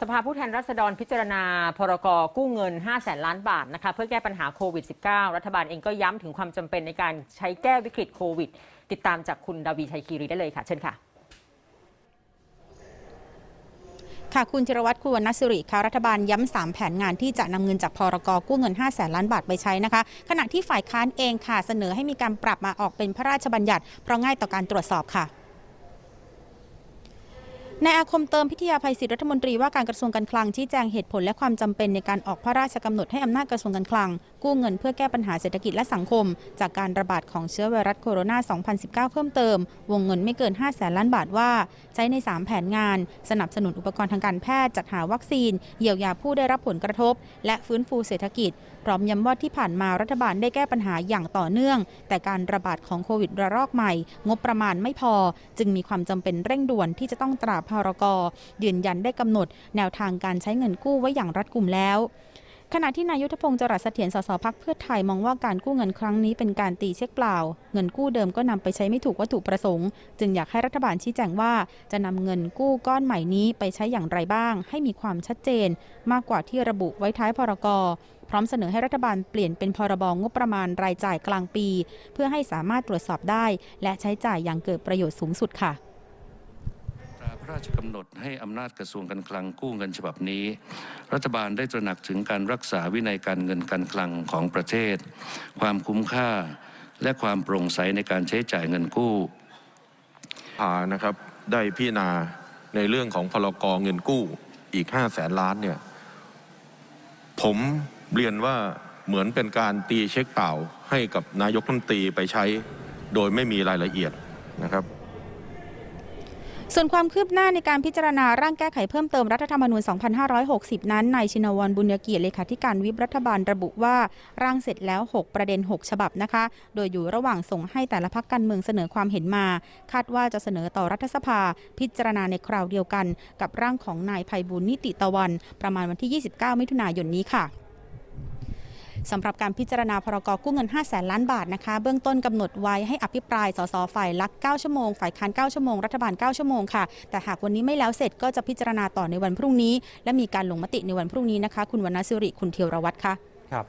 สภาผู้แทนราษฎรพิจารณา พรกกู้เงิน5แสนล้านบาทนะคะเพื่อแก้ปัญหาโควิด -19 รัฐบาลเองก็ย้ำถึงความจำเป็นในการใช้แก้วิกฤตโควิด ติดตามจากคุณดาวีชัยคีรีได้เลยค่ะ เชิญค่ะค่ะคุณจิรวัตรคุณวรรณสิริค่ะรัฐบาลย้ำสามแผนงานที่จะนำเงินจากพรกกู้เงิน5แสนล้านบาทไปใช้นะคะ ขณะที่ฝ่ายค้านเองค่ะ เสนอให้มีการปรับมาออกเป็นพระราชบัญญัติเพราะง่ายต่อการตรวจสอบค่ะ นายอาคมเติมพิทยาภัยศิษย์รัฐมนตรีว่าการกระทรวงการคลังชี้แจงเหตุผลและความจำเป็นในการออกพระราชกำหนดให้อำนาจกระทรวงการคลัง กู้เงินเพื่อแก้ปัญหาเศรษฐกิจและสังคม จากการระบาดของเชื้อไวรัสโคโรนา 2019 เพิ่มเติม วงเงินไม่เกิน 5 แสนล้านบาทว่า ใช้ใน 3 แผนงาน สนับสนุนอุปกรณ์ทางการแพทย์จัดหาวัคซีน เยียวยาผู้ได้รับผลกระทบ และฟื้นฟูเศรษฐกิจพร้อมย้ำว่าที่ผ่านมารัฐบาลได้แก้ปัญหาอย่างต่อเนื่อง แต่การระบาดของโควิดระลอกใหม่ งบประมาณไม่พอ จึงมีความจำเป็นเร่งด่วนที่จะต้องตราพรกยืนยันได้กำหนด แนวทางการใช้เงินกู้ไว้อย่างรัดกุมแล้ว ขณะที่นายยุทธพงศ์จรัสเสถียรสสพักเพื่อไทยมองว่าการกู้เงินครั้งนี้เป็นการตีเช็คเปล่า เงินกู้เดิมก็นำไปใช้ไม่ถูกวัตถุประสงค์ จึงอยากให้รัฐบาลชี้แจงว่า จะนำเงินกู้ก้อนใหม่นี้ไปใช้อย่างไรบ้าง ให้มีความชัดเจน มากกว่าที่ระบุไว้ท้ายพรกพร้อมเสนอให้รัฐบาลเปลี่ยนเป็นพรบงบประมาณรายจ่ายกลางปี เพื่อให้สามารถตรวจสอบได้ และใช้จ่ายอย่างเกิดประโยชน์สูงสุดค่ะ ราระราชกำหนดให้อำนาจกระทรวงการคลังกู้เงินฉบับนี้ รัฐบาลได้ตระหนักถึงการรักษาวินัยการเงินการคลังของประเทศ ความคุ้มค่าและความโปร่งใสในการใช้จ่ายเงินกู้พานะครับได้พิจารณาในเรื่องของพลกรเงินกู้อีก5 0 0แสนล้านเนี่ยผมเรียนว่าเหมือนเป็นการตีเช็คเปล่าให้กับนายกรัฐมนตรีไปใช้ โดยไม่มีรายละเอียดนะครับ ส่วนความคืบหน้าในการพิจารณาร่างแก้ไขเพิ่มเติมรัฐธรรมนูญ 2560 นั้นนายชินวรบุญเกียรติเลขาธิการวิปรัฐบาลระบุว่า ร่างเสร็จแล้ว 6 ประเด็น 6 ฉบับนะคะ โดยอยู่ระหว่างส่งให้แต่ละพักการเมืองเสนอความเห็นมา คาดว่าจะเสนอต่อรัฐสภา พิจารณาในคราวเดียวกัน กับร่างของนายภัยบุญนิติตะวัน ประมาณวันที่ 29 มิถุนายนนี้ค่ะ สำหรับการพิจารณาพรกกู้เงิน 5 0 0แสนล้านบาทนะคะ เบื้องต้นกำหนดไว้ให้อภิปราย สสฝ่ายลัก9ชั่วโมง ฝ่ายค้าน 9 ชั่วโมง รัฐบาล 9 ชั่วโมงค่ะ แต่หากวันนี้ไม่แล้วเสร็จก็จะพิจารณาต่อในวันพรุ่งนี้ และมีการลงมติในวันพรุ่งนี้นะคะ คุณวรรณสิริ คุณเทียวรวัตรค่ะ ครับ